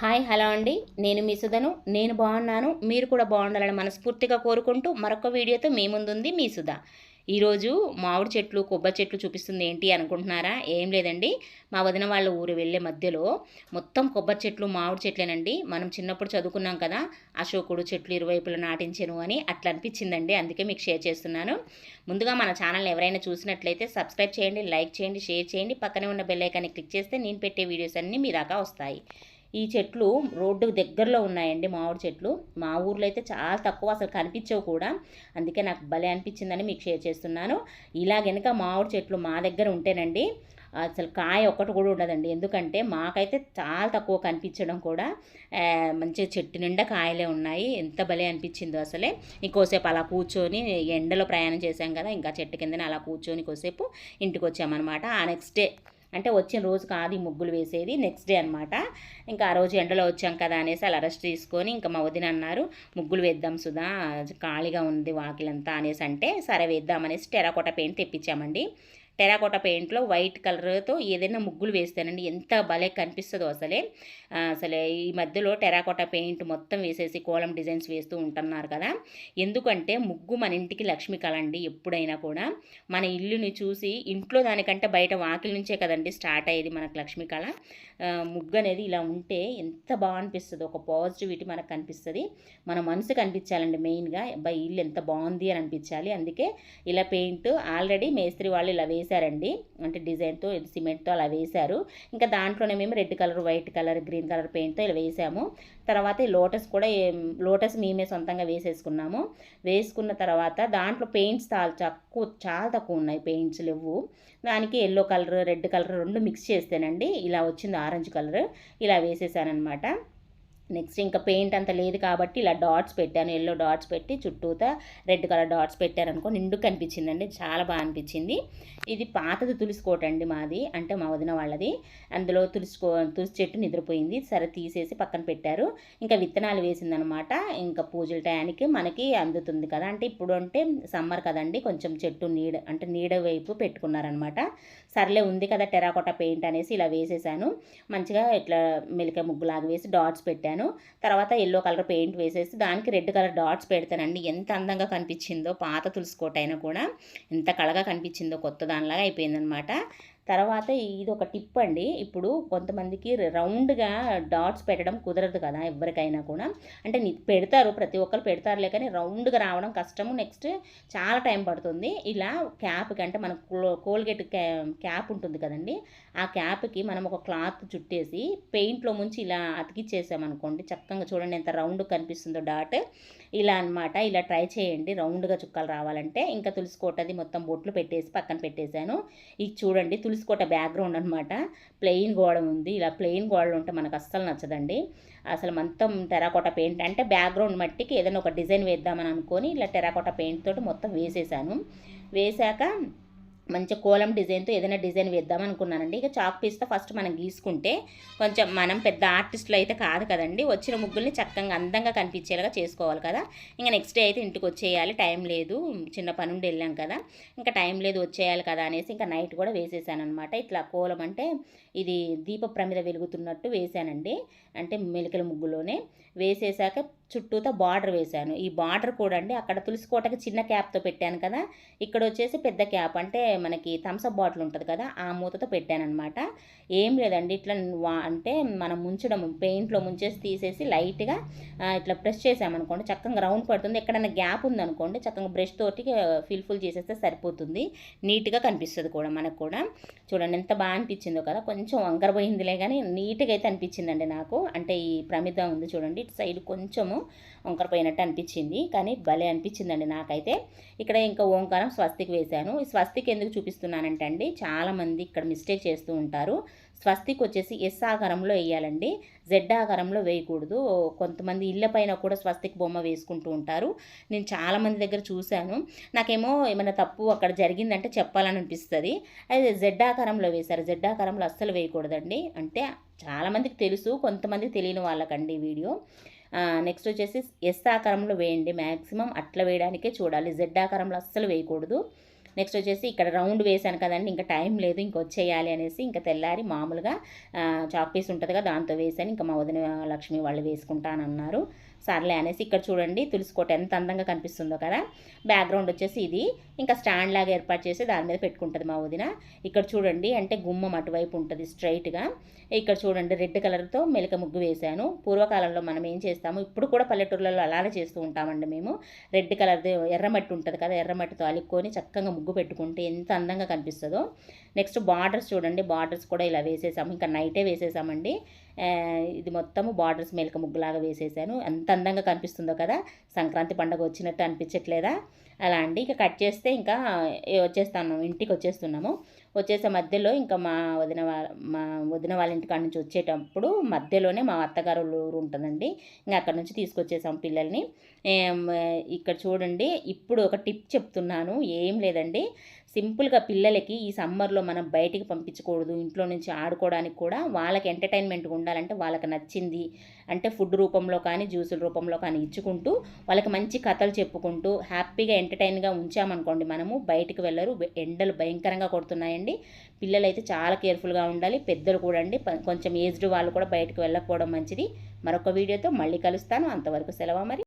Hi hello అండి. నేను మీ సుధను. నేను బాగున్నాను. మీరు కూడా బాగుండాలని మనస్ఫూర్తిగా కోరుకుంటూ మరొక వీడియోతో మీ ముందుంది మీ సుధ. ఈరోజు మామిడి చెట్లు కొబ్బరి చెట్లు చూపిస్తుంది ఏంటి అనుకుంటున్నారా? ఏం లేదండి. మా వదిన వాళ్ళ ఊరు వెళ్ళే మధ్యలో మొత్తం కొబ్బరి చెట్లు మామిడి చెట్లేనండి. మనం చిన్నప్పుడు చదువుకున్నాం కదా అశోకుడు చెట్లు ఇరువైపులా నాటించను అని అట్లా అనిపించిందండి. అందుకే మీకు షేర్ చేస్తున్నాను. ముందుగా మన ఛానల్ ఎవరైనా చూసినట్లయితే సబ్స్క్రైబ్ చేయండి లైక్ చేయండి షేర్ చేయండి. పక్కనే ఉన్న బెల్లైకాన్ని క్లిక్ చేస్తే నేను పెట్టే వీడియోస్ అన్నీ మీ దాకా వస్తాయి. ఈ చెట్లు రోడ్డు దగ్గరలో ఉన్నాయండి మామిడి చెట్లు. మా ఊర్లో అయితే చాలా తక్కువ అసలు కనిపించవు కూడా. అందుకే నాకు భలే అనిపించిందని మీకు షేర్ చేస్తున్నాను. ఇలా గనుక మామిడి చెట్లు మా దగ్గర ఉంటేనండి అసలు కాయ ఒక్కటి కూడా ఉండదండి. ఎందుకంటే మాకైతే చాలా తక్కువ కనిపించడం కూడా. మంచి చెట్టు నిండా కాయలే ఉన్నాయి. ఎంత భలే అనిపించిందో అసలే. ఇంకోసేపు అలా కూర్చొని ఎండలో ప్రయాణం చేశాం కదా ఇంకా చెట్టు కిందనే అలా కూర్చొని కోసేపు ఇంటికి వచ్చామన్నమాట. ఆ నెక్స్ట్ డే అంటే వచ్చిన రోజు కాదు ఈ ముగ్గులు వేసేది నెక్స్ట్ డే అనమాట ఇంకా ఆ రోజు ఎండలో వచ్చాం కదా అనేసి అలా అరెస్ట్ తీసుకొని ఇంకా మా వదిన అన్నారు ముగ్గులు వేద్దాం సుధా ఖాళీగా ఉంది వాకిలంతా అనేసి అంటే సరే వేద్దాం అనేసి టెరాకోట పెయింట్ తెప్పించామండి. టెరాకోట పెయింట్లో వైట్ కలర్తో ఏదైనా ముగ్గులు వేస్తానండి. ఎంత భలే కనిపిస్తుందో అసలే. అసలే ఈ మధ్యలో టెరాకోట పెయింట్ మొత్తం వేసేసి కోలం డిజైన్స్ వేస్తూ ఉంటున్నారు కదా. ఎందుకంటే ముగ్గు మన ఇంటికి లక్ష్మి కళ అండి ఎప్పుడైనా కూడా. మన ఇల్లుని చూసి ఇంట్లో దానికంటే బయట వాకిల నుంచే కదండి స్టార్ట్ అయ్యేది మనకు లక్ష్మి కళ. ముగ్గు అనేది ఇలా ఉంటే ఎంత బాగా అనిపిస్తుంది ఒక పాజిటివిటీ మనకు కనిపిస్తుంది. మన మనసు కనిపించాలండి మెయిన్గా. బై ఇల్లు ఎంత బాగుంది అని అనిపించాలి. అందుకే ఇలా పెయింట్ ఆల్రెడీ మేస్త్రి వాళ్ళు ఇలా వేసి వేశారండి అంటే డిజైన్తో సిమెంట్తో అలా వేశారు. ఇంకా దాంట్లోనే మేము red colour white colour green colour పెయింట్తో ఇలా వేసాము. తర్వాత ఈ లోటస్ కూడా లోటస్ మేమే సొంతంగా వేసేసుకున్నాము. వేసుకున్న తర్వాత దాంట్లో పెయింట్స్ చాలా తక్కువ చాలా తక్కువ ఉన్నాయి. పెయింట్స్ లేవు. దానికి ఎల్లో కలర్ రెడ్ కలర్ రెండు మిక్స్ చేస్తేనండి ఇలా వచ్చింది ఆరెంజ్ కలర్. ఇలా వేసేసానమాట నెక్స్ట్ ఇంకా పెయింట్ అంత లేదు కాబట్టి ఇలా డాట్స్ పెట్టాను. ఎల్లో డాట్స్ పెట్టి చుట్టూతా రెడ్ కలర్ డాట్స్ పెట్టారనుకో నిండు కనిపించిందండి. చాలా బాగా అనిపించింది. ఇది పాతది తులుసుకోట అండి మాది అంటే మా వదిన వాళ్ళది. అందులో తులుసుకో తులసి చెట్టు నిద్రపోయింది. సరే తీసేసి పక్కన పెట్టారు. ఇంకా విత్తనాలు వేసిందనమాట. ఇంకా పూజల టయానికి మనకి అందుతుంది కదా. అంటే ఇప్పుడు అంటే సమ్మర్ కదండి కొంచెం చెట్టు నీడ అంటే నీడ వైపు పెట్టుకున్నారనమాట. సర్లే ఉంది కదా టెరాకోట పెయింట్ అనేసి ఇలా వేసేసాను. మంచిగా ఇట్లా మెలిక ముగ్గులాగా వేసి డాట్స్ పెట్టాను. పెట్టాను తర్వాత ఎల్లో కలర్ పెయింట్ వేసేసి దానికి రెడ్ కలర్ డాట్స్ పెడతానండి. ఎంత అందంగా కనిపించిందో పాత తులుసుకోటైనా అయినా కూడా ఎంత కళగా కనిపించిందో కొత్త దానిలాగా అయిపోయిందనమాట తర్వాత ఇది ఒక టిప్ అండి ఇప్పుడు కొంతమందికి రౌండ్గా డాట్స్ పెట్టడం కుదరదు కదా ఎవరికైనా కూడా. అంటే పెడతారు ప్రతి ఒక్కరు పెడతారులే కానీ రౌండ్గా రావడం కష్టము. నెక్స్ట్ చాలా టైం పడుతుంది. ఇలా క్యాప్కి అంటే మన కోల్గేట్ క్యాప్ ఉంటుంది కదండి. ఆ క్యాప్కి మనం ఒక క్లాత్ చుట్టేసి పెయింట్లో ముంచి ఇలా అతికిచ్చేసామనుకోండి చక్కగా చూడండి ఎంత రౌండ్ కనిపిస్తుందో డాట్. ఇలా అనమాట ఇలా ట్రై చేయండి. రౌండ్గా చుక్కలు రావాలంటే. ఇంకా తులుసుకోటది మొత్తం బొట్లు పెట్టేసి పక్కన పెట్టేశాను. ఇది చూడండి. తులసికోట బ్యాక్గ్రౌండ్ అనమాట ప్లెయిన్ గోడ ఉంది. ఇలా ప్లెయిన్ గోడలు ఉంటే మనకు అస్సలు నచ్చదండి. అసలు మొత్తం టెరాకోట పెయింట్ అంటే బ్యాక్గ్రౌండ్ మట్టికి ఏదైనా ఒక డిజైన్ వేద్దామని అనుకొని ఇలా టెరాకోట పెయింట్ తోటి మొత్తం వేసేసాను. వేశాక మంచి కోలం డిజైన్తో ఏదైనా డిజైన్ వేద్దాం అనుకున్నానండి. ఇక చాక్ పీస్తో ఫస్ట్ మనం గీసుకుంటే కొంచెం మనం పెద్ద ఆర్టిస్టులు అయితే కాదు కదండి. వచ్చిన ముగ్గుల్ని చక్కగా అందంగా కనిపించేలాగా చేసుకోవాలి కదా. ఇంకా నెక్స్ట్ డే అయితే ఇంటికి వచ్చేయాలి. టైం లేదు. చిన్న పని ఉండి వెళ్ళాం కదా. ఇంకా టైం లేదు వచ్చేయాలి కదా అనేసి ఇంకా నైట్ కూడా వేసేసాను అనమాట ఇట్లా కోలం అంటే ఇది దీప ప్రమిద వెలుగుతున్నట్టు వేసానండి. అంటే మెలికల ముగ్గులోనే. వేసేసాక చుట్టూతో బార్డర్ వేశాను ఈ బార్డర్ కూడా అండి అక్కడ తులసికోటకి చిన్న క్యాప్తో పెట్టాను కదా. ఇక్కడ వచ్చేసి పెద్ద క్యాప్. అంటే మనకి థమ్సప్ బాటిల్ ఉంటుంది కదా ఆ మూతతో పెట్టానమాట ఏం లేదండి ఇట్లా అంటే మనం ముంచడం పెయింట్లో ముంచేసి తీసేసి లైట్గా ఇట్లా ప్రెస్ చేసామనుకోండి చక్కగా రౌండ్ పడుతుంది. ఎక్కడైనా గ్యాప్ ఉందనుకోండి చక్కగా బ్రష్ తోటి ఫిల్ ఫుల్ చేసేస్తే సరిపోతుంది. నీట్గా కనిపిస్తుంది కూడా మనకు కూడా. చూడండి ఎంత బాగా అనిపించిందో కదా కొంచెం వంకరపోయిందిలే కానీ నీట్గా అయితే అనిపించిందండి నాకు. అంటే ఈ ప్రమిద ఉంది చూడండి ఇటు సైడ్ కొంచెము వంకరపోయినట్టు అనిపించింది. కానీ భలే అనిపించిందండి నాకైతే. ఇక్కడ ఇంకా ఓంకారం స్వస్తికి వేశాను. ఈ స్వస్తికి ఎందుకు చూపిస్తున్నానంటే అండి చాలామంది ఇక్కడ మిస్టేక్ చేస్తూ ఉంటారు. స్వస్తికి వచ్చేసి ఎస్ ఆకారంలో వేయాలండి. జెడ్ ఆకారంలో వేయకూడదు. కొంతమంది ఇళ్ళ పైన కూడా స్వస్తిక్ బొమ్మ వేసుకుంటూ ఉంటారు. నేను చాలామంది దగ్గర చూశాను. నాకేమో ఏమైనా తప్పు అక్కడ జరిగిందంటే చెప్పాలని అనిపిస్తుంది. అయితే జెడ్ ఆకారంలో వేశారు. జెడ్ ఆకారంలో అస్సలు వేయకూడదండి. అంటే చాలామందికి తెలుసు కొంతమందికి తెలియని వాళ్ళకండి వీడియో. నెక్స్ట్ వచ్చేసి ఎస్ ఆకారంలో వేయండి. మ్యాక్సిమం అట్లా వేయడానికే చూడాలి. జెడ్ ఆకారంలో అస్సలు వేయకూడదు. నెక్స్ట్ వచ్చేసి ఇక్కడ రౌండ్ వేసాను కదండి. ఇంకా టైం లేదు. ఇంక వచ్చేయాలి అనేసి ఇంకా తెల్లారి మామూలుగా చాక్ పీస్ ఉంటుంది కదా దాంతో వేసాను ఇంకా మా వదిన లక్ష్మి వాళ్ళు వేసుకుంటానన్నారు. సర్లే అనేసి ఇక్కడ చూడండి తులసి కోట ఎంత అందంగా కనిపిస్తుందో కదా. బ్యాక్గ్రౌండ్ వచ్చేసి ఇది. ఇంకా స్టాండ్ లాగా ఏర్పాటు చేసి దాని మీద పెట్టుకుంటుంది మా వదిన. ఇక్కడ చూడండి అంటే గుమ్మం అటువైపు ఉంటుంది స్ట్రైట్గా ఇక్కడ చూడండి రెడ్ కలర్తో మెలక ముగ్గు వేశాను. పూర్వకాలంలో మనం ఏం చేస్తాము? ఇప్పుడు కూడా పల్లెటూర్లలో అలానే చేస్తూ ఉంటామండి మేము. రెడ్ కలర్ది ఎర్రమట్టి ఉంటుంది కదా ఎర్రమట్టితో అలుక్కొని చక్కగా ముగ్గు పెట్టుకుంటే ఎంత అందంగా కనిపిస్తుందో. నెక్స్ట్ బార్డర్స్ చూడండి. బార్డర్స్ కూడా ఇలా వేసేసాము. ఇంకా నైటే వేసేసామండి. ఇది మొత్తము బార్డర్స్ మేలక ముగ్గులాగా వేసేసాను. ఎంత అందంగా కనిపిస్తుందో కదా. సంక్రాంతి పండుగ వచ్చినట్టు అనిపించట్లేదా? అలా అండి. ఇక కట్ చేస్తే ఇంకా వచ్చేస్తాను. ఇంటికి వచ్చేస్తున్నాము. వచ్చేసే మధ్యలో ఇంకా మా వదిన వాళ్ళ మా వదిన వాళ్ళ ఇంటికాడ నుంచి వచ్చేటప్పుడు మధ్యలోనే మా అత్తగారు ఊరు ఉంటుందండి. ఇంకా అక్కడ నుంచి తీసుకొచ్చేసాం పిల్లల్ని. ఇక్కడ చూడండి. ఇప్పుడు ఒక టిప్ చెప్తున్నాను. ఏం లేదండి. సింపుల్గా పిల్లలకి ఈ సమ్మర్లో మనం బయటికి పంపించకూడదు ఇంట్లో నుంచి ఆడుకోవడానికి కూడా వాళ్ళకి ఎంటర్టైన్మెంట్గా ఉండాలంటే వాళ్ళకి నచ్చింది అంటే ఫుడ్ రూపంలో కానీ జ్యూసుల రూపంలో కానీ ఇచ్చుకుంటూ వాళ్ళకి మంచి కథలు చెప్పుకుంటూ హ్యాపీగా ఎంటర్టైన్గా ఉంచామనుకోండి మనము బయటికి వెళ్ళరు ఎండలు భయంకరంగా కొడుతున్నాయండి. పిల్లలు అయితే చాలా కేర్ఫుల్గా ఉండాలి పెద్దలు కూడా అండి కొంచెం ఏజ్డ్ వాళ్ళు కూడా బయటకు వెళ్ళకపోవడం మంచిది. మరొక వీడియోతో మళ్ళీ కలుస్తాను. అంతవరకు సెలవు మరి